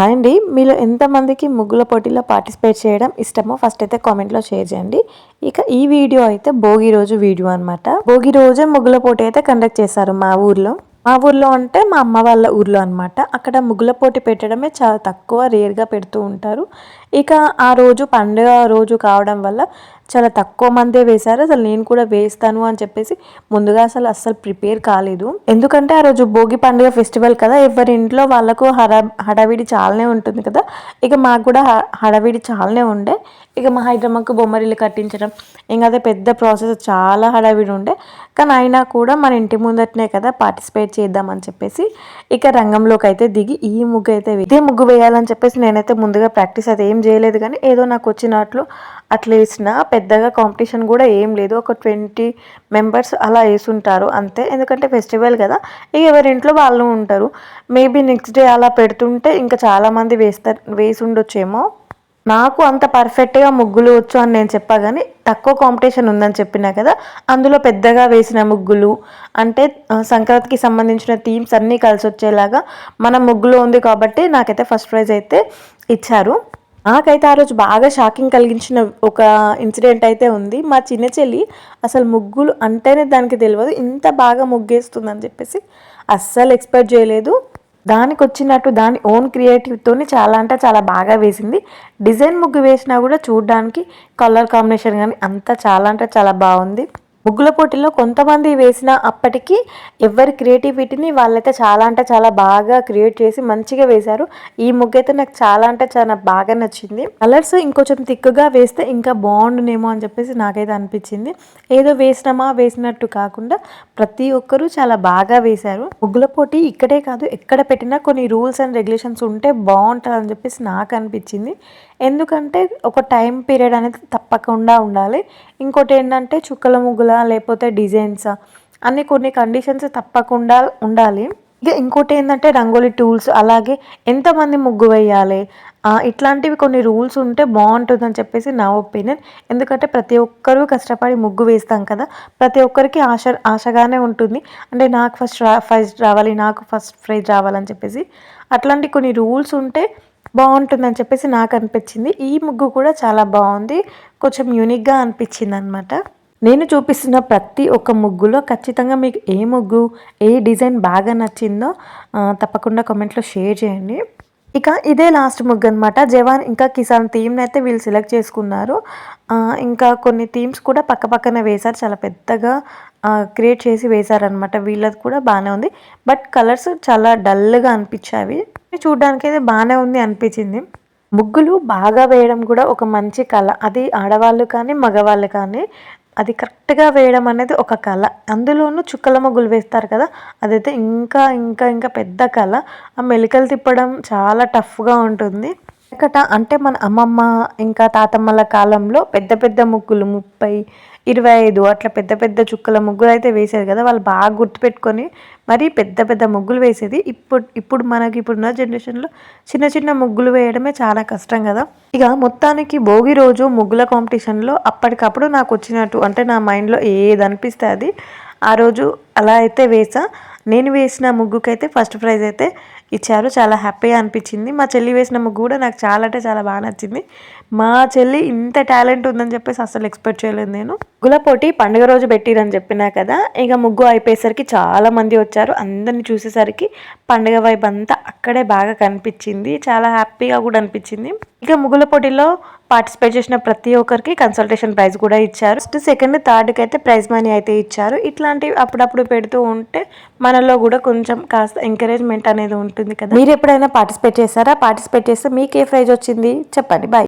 Hi అండి. మీలో ఎంతమందికి ముగ్గుల పోటీలో పార్టిసిపేట్ చేయడం ఇష్టమో ఫస్ట్ అయితే కామెంట్లో షేర్ చేయండి. ఇక ఈ వీడియో అయితే భోగి రోజు వీడియో అనమాట భోగి రోజే ముగ్గుల పోటీ అయితే కండక్ట్ చేశారు మా ఊర్లో. మా ఊర్లో అంటే మా అమ్మ వాళ్ళ ఊర్లో అనమాట అక్కడ ముగ్గుల పోటీ పెట్టడమే చాలా తక్కువ రేర్గా పెడుతూ ఉంటారు. ఇక ఆ రోజు పండుగ రోజు కావడం వల్ల చాలా తక్కువ మందే వేశారు. అసలు నేను కూడా వేస్తాను అని చెప్పేసి ముందుగా అసలు అస్సలు ప్రిపేర్ కాలేదు. ఎందుకంటే ఆ రోజు భోగి పండుగ ఫెస్టివల్ కదా ఎవరి ఇంట్లో వాళ్ళకు హడ హడావిడి చాలానే ఉంటుంది కదా. ఇక మాకు కూడా హడావిడి చాలానే ఉండే. ఇక మా హైదరాబాద్కు బొమ్మరిల్లు కట్టించడం ఇంకా అదే పెద్ద ప్రాసెస్ చాలా హడావిడి ఉండే. కానీ అయినా కూడా మన ఇంటి ముందటనే కదా పార్టిసిపేట్ చేద్దామని చెప్పేసి ఇక రంగంలోకి అయితే దిగి ఈ ముగ్గు అయితే ఇదే ముగ్గు వేయాలని చెప్పేసి నేనైతే ముందుగా ప్రాక్టీస్ అయితే ఏం చేయలేదు కానీ ఏదో నాకు వచ్చినట్లు అట్లా వేసిన పెద్దగా కాంపిటీషన్ కూడా ఏం లేదు. ఒక ట్వంటీ మెంబర్స్ అలా వేసుంటారు అంతే. ఎందుకంటే ఫెస్టివల్ కదా ఇక ఎవరి ఇంట్లో వాళ్ళు ఉంటారు. మేబీ నెక్స్ట్ డే అలా పెడుతుంటే ఇంకా చాలామంది వేస్తారు వేసి ఉండొచ్చేమో నాకు అంత పర్ఫెక్ట్గా ముగ్గులు వచ్చు అని నేను చెప్పా కానీ తక్కువ కాంపిటీషన్ ఉందని చెప్పినా కదా అందులో పెద్దగా వేసిన ముగ్గులు అంటే సంక్రాంతికి సంబంధించిన థీమ్స్ అన్నీ కలిసి వచ్చేలాగా మన ముగ్గులో ఉంది కాబట్టి నాకైతే ఫస్ట్ ప్రైజ్ అయితే ఇచ్చారు. నాకైతే ఆ రోజు బాగా షాకింగ్ కలిగించిన ఒక ఇన్సిడెంట్ అయితే ఉంది. మా చిన్న చెల్లి అసలు ముగ్గులు అంటేనే దానికి తెలియదు ఇంత బాగా ముగ్గేస్తుందని చెప్పేసి అస్సలు ఎక్స్పెక్ట్ చేయలేదు. దానికి వచ్చినట్టు దాని ఓన్ క్రియేటివ్తోని చాలా అంటే చాలా బాగా వేసింది. డిజైన్ ముగ్గు వేసినా కూడా చూడడానికి కలర్ కాంబినేషన్ కానీ అంతా చాలా అంటే చాలా బాగుంది. ముగ్గుల పోటీలో కొంతమంది వేసిన అప్పటికి ఎవరి క్రియేటివిటీని వాళ్ళైతే చాలా అంటే చాలా బాగా క్రియేట్ చేసి మంచిగా వేశారు. ఈ ముగ్గు అయితే నాకు చాలా అంటే చాలా బాగా నచ్చింది. కలర్స్ ఇంకొంచెం థిక్గా వేస్తే ఇంకా బాగుండునేమో అని చెప్పేసి నాకైతే అనిపించింది. ఏదో వేసినామా వేసినట్టు కాకుండా ప్రతి ఒక్కరూ చాలా బాగా వేశారు. ముగ్గుల పోటీ ఇక్కడే కాదు ఎక్కడ పెట్టినా కొన్ని రూల్స్ అండ్ రెగ్యులేషన్స్ ఉంటే బాగుంటుంది అని చెప్పేసి నాకు అనిపించింది. ఎందుకంటే ఒక టైం పీరియడ్ అనేది తప్పకుండా ఉండాలి. ఇంకోటి ఏంటంటే చుక్కల ముగ్గుల లేకపోతే డిజైన్స్ అన్ని కొన్ని కండిషన్స్ తప్పకుండా ఉండాలి. ఇక ఇంకోటి ఏంటంటే రంగోలీ టూల్స్ అలాగే ఎంతమంది ముగ్గు వేయాలి? ఇట్లాంటివి కొన్ని రూల్స్ ఉంటే బాగుంటుందని చెప్పేసి నా ఒపీనియన్ ఎందుకంటే ప్రతి ఒక్కరూ కష్టపడి ముగ్గు వేస్తాం కదా. ప్రతి ఒక్కరికి ఆశ ఆశగానే ఉంటుంది. అంటే నాకు ఫస్ట్ రా ఫస్ట్ రావాలి నాకు ఫస్ట్ ప్రైజ్ రావాలని చెప్పేసి. అట్లాంటి కొన్ని రూల్స్ ఉంటే బాగుంటుందని చెప్పేసి నాకు అనిపించింది. ఈ ముగ్గు కూడా చాలా బాగుంది. కొంచెం యూనిక్గా అనిపించింది అనమాట నేను చూపిస్తున్న ప్రతి ఒక్క ముగ్గులో ఖచ్చితంగా మీకు ఏ ముగ్గు ఏ డిజైన్ బాగా నచ్చిందో తప్పకుండా కామెంట్లో షేర్ చేయండి. ఇక ఇదే లాస్ట్ ముగ్గు అనమాట జవాన్ ఇంకా కిసాన్ థీమ్ని అయితే వీళ్ళు సెలెక్ట్ చేసుకున్నారు. ఇంకా కొన్ని థీమ్స్ కూడా పక్క పక్కన వేశారు. చాలా పెద్దగా క్రియేట్ చేసి వేశారనమాట వీళ్ళది కూడా బాగానే ఉంది. బట్ కలర్స్ చాలా డల్గా అనిపించాయి చూడడానికి అయితే బాగానే ఉంది అనిపించింది. ముగ్గులు బాగా వేయడం కూడా ఒక మంచి కళ. అది ఆడవాళ్ళు కానీ మగవాళ్ళు కానీ అది కరెక్ట్గా వేయడం అనేది ఒక కళ. అందులోనూ చుక్కల ముగ్గులు వేస్తారు కదా అదైతే ఇంకా ఇంకా ఇంకా పెద్ద కళ. ఆ మెలికలు తిప్పడం చాలా టఫ్గా ఉంటుంది. ఎక్కడ అంటే మన అమ్మమ్మ ఇంకా తాతమ్మల కాలంలో పెద్ద పెద్ద ముగ్గులు ముప్పై ఇరవై ఐదు అట్లా పెద్ద పెద్ద చుక్కల ముగ్గులు అయితే వేసేది కదా వాళ్ళు బాగా గుర్తుపెట్టుకొని మరీ పెద్ద పెద్ద ముగ్గులు వేసేది. ఇప్పుడు ఇప్పుడు మనకి ఇప్పుడున్న జనరేషన్లో చిన్న చిన్న ముగ్గులు వేయడమే చాలా కష్టం కదా. ఇక మొత్తానికి భోగి రోజు ముగ్గుల కాంపిటీషన్లో అప్పటికప్పుడు నాకు వచ్చినట్టు అంటే నా మైండ్లో ఏది అనిపిస్తే అది ఆ రోజు అలా అయితే వేసా. నేను వేసిన ముగ్గుకైతే ఫస్ట్ ప్రైజ్ అయితే ఇచ్చారు. చాలా హ్యాపీగా అనిపించింది. మా చెల్లి వేసిన ముగ్గు కూడా నాకు చాలా అంటే చాలా బాగా నచ్చింది. మా చెల్లి ఇంత టాలెంట్ ఉందని చెప్పేసి అసలు ఎక్స్పెక్ట్ చేయలేదు నేను. ముగ్గుల పోటీ పండుగ రోజు పెట్టిరని చెప్పినా కదా ఇక ముగ్గు అయిపోయేసరికి చాలా మంది వచ్చారు. అందరిని చూసేసరికి పండుగ వైపు అంతా అక్కడే బాగా కనిపించింది. చాలా హ్యాపీగా కూడా అనిపించింది. ఇక ముగ్గుల పోటీలో పార్టిసిపేట్ చేసిన ప్రతి ఒక్కరికి కన్సల్టేషన్ ప్రైజ్ కూడా ఇచ్చారు. ఫస్ట్ సెకండ్ థర్డ్కి అయితే ప్రైజ్ మనీ అయితే ఇచ్చారు. ఇట్లాంటివి అప్పుడప్పుడు పెడుతూ ఉంటే మనలో కూడా కొంచెం కాస్త ఎంకరేజ్మెంట్ అనేది ఉంటుంది కదా. మీరు ఎప్పుడైనా పార్టిసిపేట్ చేశారా? పార్టిసిపేట్ చేస్తే మీకు ఏ ప్రైజ్ వచ్చింది? చెప్పండి. బాయ్